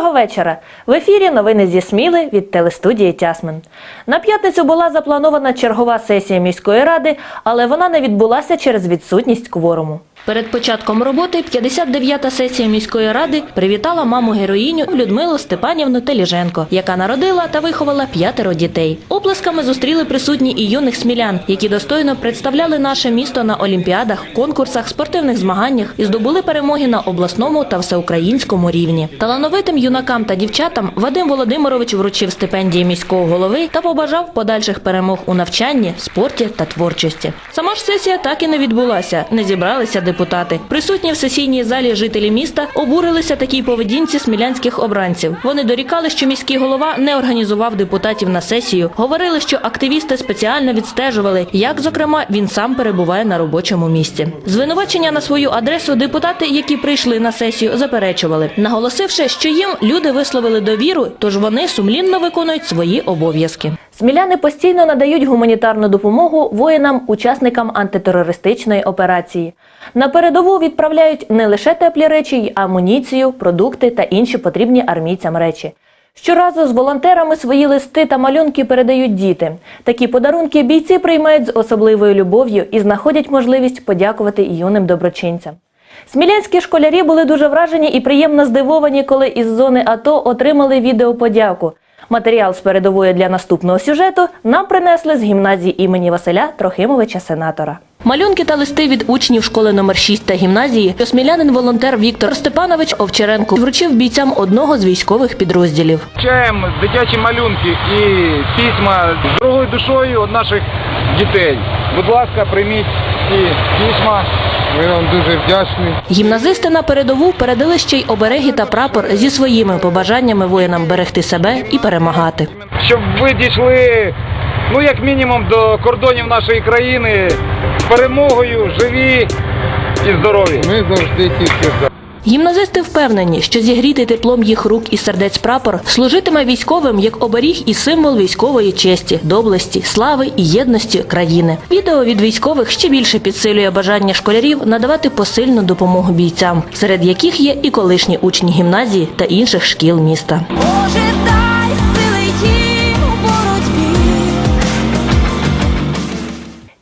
вечора. В ефірі новини зі Сміли від телестудії Тясмин. На п'ятницю була запланована чергова сесія міської ради, але вона не відбулася через відсутність кворуму. Перед початком роботи 59-та сесія міської ради привітала маму героїню Людмилу Степанівну Теліженко, яка народила та виховала п'ятеро дітей. Оплесками зустріли присутні і юних смілян, які достойно представляли наше місто на олімпіадах, конкурсах, спортивних змаганнях і здобули перемоги на обласному та всеукраїнському рівні. Талановитим юнакам та дівчатам Вадим Володимирович вручив стипендії міського голови та побажав подальших перемог у навчанні, спорті та творчості. Сама ж сесія так і не відбулася. Не зібралися депутати. Присутні в сесійній залі жителі міста обурилися такій поведінці смілянських обранців. Вони дорікали, що міський голова не організував депутатів на сесію. Говорили, що активісти спеціально відстежували, як зокрема він сам перебуває на робочому місці. Звинувачення на свою адресу депутати, які прийшли на сесію, заперечували, наголосивши, що їм люди висловили довіру, тож вони сумлінно виконують свої обов'язки. Сміляни постійно надають гуманітарну допомогу воїнам-учасникам антитерористичної операції. На передову відправляють не лише теплі речі, й амуніцію, продукти та інші потрібні армійцям речі. Щоразу з волонтерами свої листи та малюнки передають діти. Такі подарунки бійці приймають з особливою любов'ю і знаходять можливість подякувати юним доброчинцям. Смілянські школярі були дуже вражені і приємно здивовані, коли із зони АТО отримали відеоподяку. Матеріал з передової для наступного сюжету нам принесли з гімназії імені Василя Трохимовича Сенатора. Малюнки та листи від учнів школи номер 6 та гімназії смілянин-волонтер Віктор Степанович Овчаренко вручив бійцям одного з військових підрозділів. Вручаємо дитячі малюнки і письма з дорогою душою від наших дітей. Будь ласка, прийміть ці письма. Ми вам дуже вдячні. Гімназисти на передову передали ще й обереги та прапор зі своїми побажаннями воїнам берегти себе і перемагати. Щоб ви дійшли, ну як мінімум, до кордонів нашої країни з перемогою, живі і здорові. Ми завжди тільки за. Гімназисти впевнені, що зігріти теплом їх рук і сердець прапор служитиме військовим як оберіг і символ військової честі, доблесті, слави і єдності країни. Відео від військових ще більше підсилює бажання школярів надавати посильну допомогу бійцям, серед яких є і колишні учні гімназії та інших шкіл міста.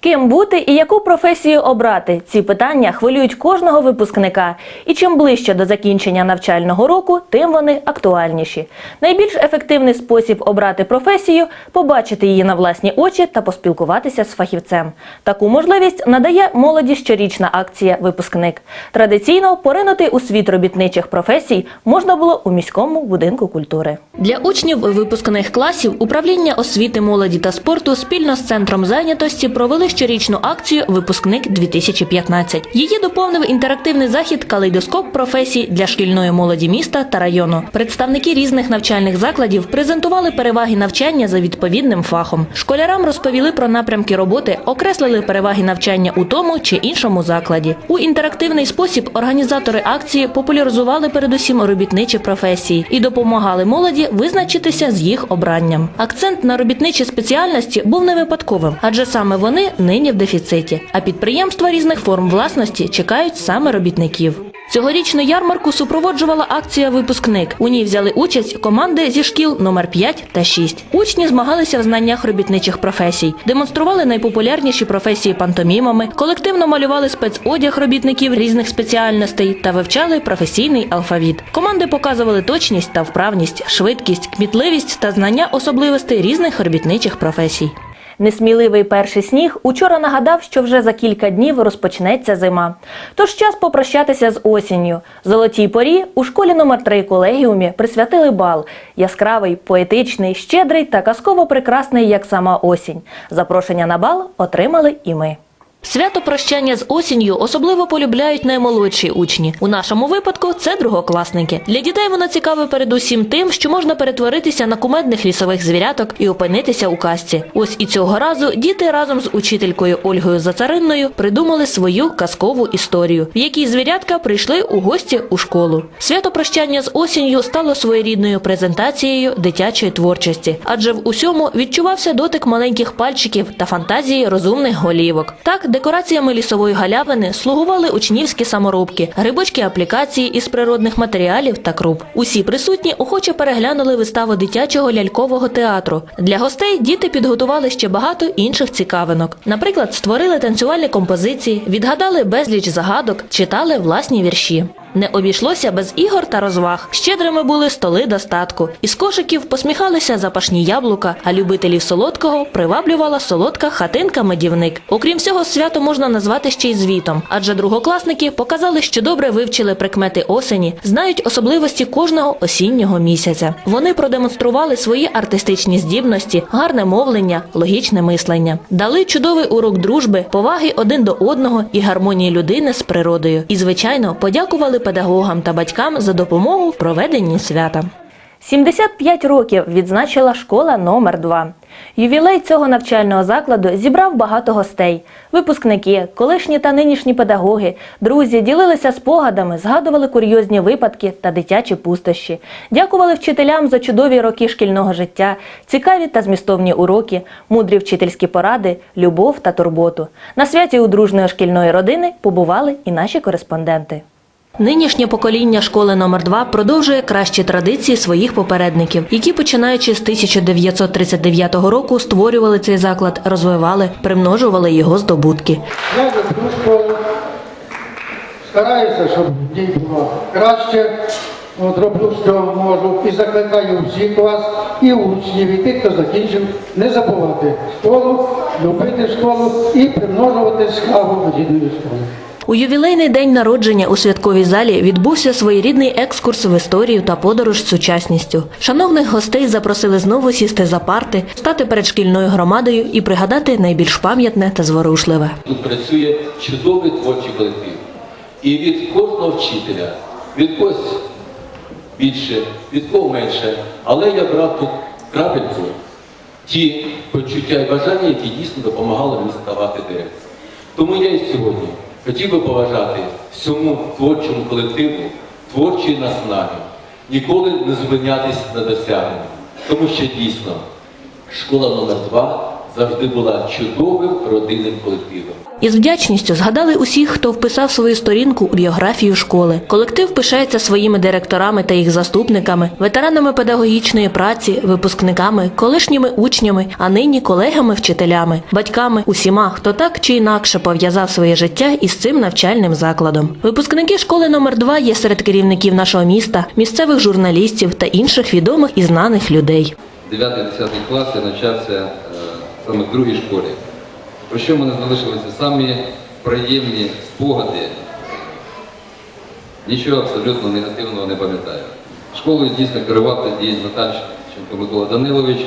Ким бути і яку професію обрати? Ці питання хвилюють кожного випускника. І чим ближче до закінчення навчального року, тим вони актуальніші. Найбільш ефективний спосіб обрати професію побачити її на власні очі та поспілкуватися з фахівцем. Таку можливість надає молоді щорічна акція Випускник. Традиційно поринути у світ робітничих професій можна було у міському будинку культури. Для учнів випускних класів управління освіти, молоді та спорту спільно з центром зайнятості провели щорічну акцію Випускник 2015 Її доповнив інтерактивний захід Калейдоскоп професій для шкільної молоді міста та району. Представники різних навчальних закладів презентували переваги навчання за відповідним фахом. Школярам розповіли про напрямки роботи, окреслили переваги навчання у тому чи іншому закладі. У інтерактивний спосіб організатори акції популяризували передусім робітничі професії і допомагали молоді визначитися з їх обранням. Акцент на робітничі спеціальності був не випадковим, адже саме вони нині в дефіциті. А підприємства різних форм власності чекають саме робітників. Цьогорічну ярмарку супроводжувала акція Випускник. У ній взяли участь команди зі шкіл номер 5 та 6. Учні змагалися в знаннях робітничих професій, демонстрували найпопулярніші професії пантомімами, колективно малювали спецодяг робітників різних спеціальностей та вивчали професійний алфавіт. Команди показували точність та вправність, швидкість, кмітливість та знання особливостей різних робітничих професій. Несміливий перший сніг учора нагадав, що вже за кілька днів розпочнеться зима. Тож час попрощатися з осінню. Золотій порі у школі номер 3 колегіумі присвятили бал. Яскравий, поетичний, щедрий та казково прекрасний, як сама осінь. Запрошення на бал отримали і ми. Свято прощання з осінню особливо полюбляють наймолодші учні. У нашому випадку це другокласники. Для дітей воно цікаве передусім тим, що можна перетворитися на кумедних лісових звіряток і опинитися у казці. Ось і цього разу діти разом з учителькою Ольгою Зацаринною придумали свою казкову історію, в якій звірятка прийшли у гості у школу. Свято прощання з осінню стало своєрідною презентацією дитячої творчості, адже в усьому відчувався дотик маленьких пальчиків та фантазії розумних голівок. Так декораціями лісової галявини слугували учнівські саморобки, грибочки аплікації із природних матеріалів та круп. Усі присутні охоче переглянули виставу дитячого лялькового театру. Для гостей діти підготували ще багато інших цікавинок. Наприклад, створили танцювальні композиції, відгадали безліч загадок, читали власні вірші. Не обійшлося без ігор та розваг. Щедрими були столи достатку. Із кошиків посміхалися запашні яблука, а любителів солодкого приваблювала солодка хатинка-медівник. Окрім всього, свято можна назвати ще й звітом, адже другокласники показали, що добре вивчили прикмети осені, знають особливості кожного осіннього місяця. Вони продемонстрували свої артистичні здібності, гарне мовлення, логічне мислення, дали чудовий урок дружби, поваги один до одного і гармонії людини з природою. І, звичайно, подякували педагогам та батькам за допомогу в проведенні свята. 75 років відзначила школа номер 2 Ювілей цього навчального закладу зібрав багато гостей. Випускники, колишні та нинішні педагоги, друзі ділилися спогадами, згадували курйозні випадки та дитячі пустощі, дякували вчителям за чудові роки шкільного життя, цікаві та змістовні уроки, мудрі вчительські поради, любов та турботу. На святі у дружної шкільної родини побували і наші кореспонденти. Нинішнє покоління школи номер 2 продовжує кращі традиції своїх попередників, які починаючи з 1939 року створювали цей заклад, розвивали, примножували його здобутки. Я люблю школу, стараюся, щоб їй було краще. От роблю, що можу, і закликаю всіх вас, і учнів, і тих, хто закінчив, не забувати школу, любити школу і примножувати славу рідної школи. У ювілейний день народження у святковій залі відбувся своєрідний екскурс в історію та подорож з сучасністю. Шановних гостей запросили знову сісти за парти, стати перед шкільною громадою і пригадати найбільш пам'ятне та зворушливе. Тут працює чудовий творчий колектив. І від кожного вчителя, від когось більше, від кого менше. Але я брав тут крапельку ті почуття і бажання, які дійсно допомагали мені ставати директором. Тому я і сьогодні хотів би поважати всьому творчому колективу, творчої наснаги, ніколи не зупинятись на досягненні. Тому що дійсно школа номер 2 завжди була чудовим родинним колективом. Із вдячністю згадали усіх, хто вписав свою сторінку у біографію школи. Колектив пишається своїми директорами та їх заступниками, ветеранами педагогічної праці, випускниками, колишніми учнями, а нині колегами-вчителями, батьками, усіма, хто так чи інакше пов'язав своє життя із цим навчальним закладом. Випускники школи номер 2 є серед керівників нашого міста, місцевих журналістів та інших відомих і знаних людей. 9-10 клас я навчався саме в другій школі. Про що в мене залишилися самі приємні спогади. Нічого абсолютно негативного не пам'ятаю. Школою дійсно керував тоді Натальченко Микола Данилович.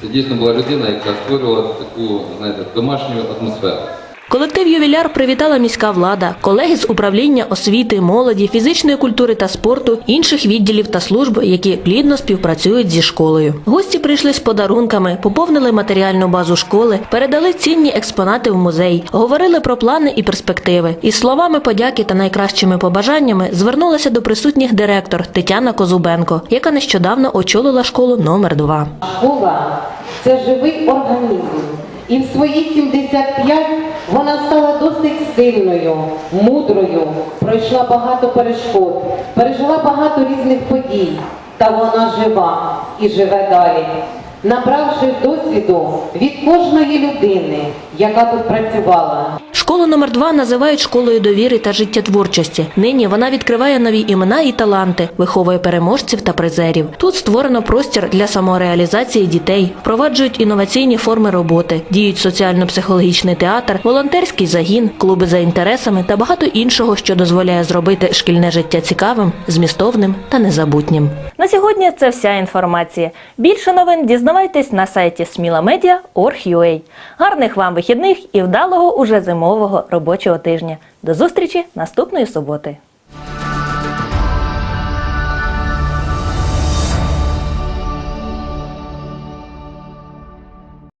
Це дійсно була людина, яка створювала таку, знаєте, домашню атмосферу. Колектив ювіляр привітала міська влада, колеги з управління освіти, молоді, фізичної культури та спорту, інших відділів та служб, які плідно співпрацюють зі школою. Гості прийшли з подарунками, поповнили матеріальну базу школи, передали цінні експонати в музей, говорили про плани і перспективи. Із словами подяки та найкращими побажаннями звернулася до присутніх директор Тетяна Козубенко, яка нещодавно очолила школу номер 2 Школа це живий організм. І в свої 75 вона стала досить сильною, мудрою, пройшла багато перешкод, пережила багато різних подій. Та вона жива і живе далі. Набравши досвіду від кожної людини, яка тут працювала, Школу номер 2 називають школою довіри та життєтворчості. Нині вона відкриває нові імена і таланти, виховує переможців та призерів. Тут створено простір для самореалізації дітей, впроваджують інноваційні форми роботи, діють соціально-психологічний театр, волонтерський загін, клуби за інтересами та багато іншого, що дозволяє зробити шкільне життя цікавим, змістовним та незабутнім. На сьогодні це вся інформація. Більше новин дізнавайтесь на сайті smilamedia.org.ua. Гарних вам вихідних і вдалого уже зимового робочого тижня. До зустрічі наступної суботи.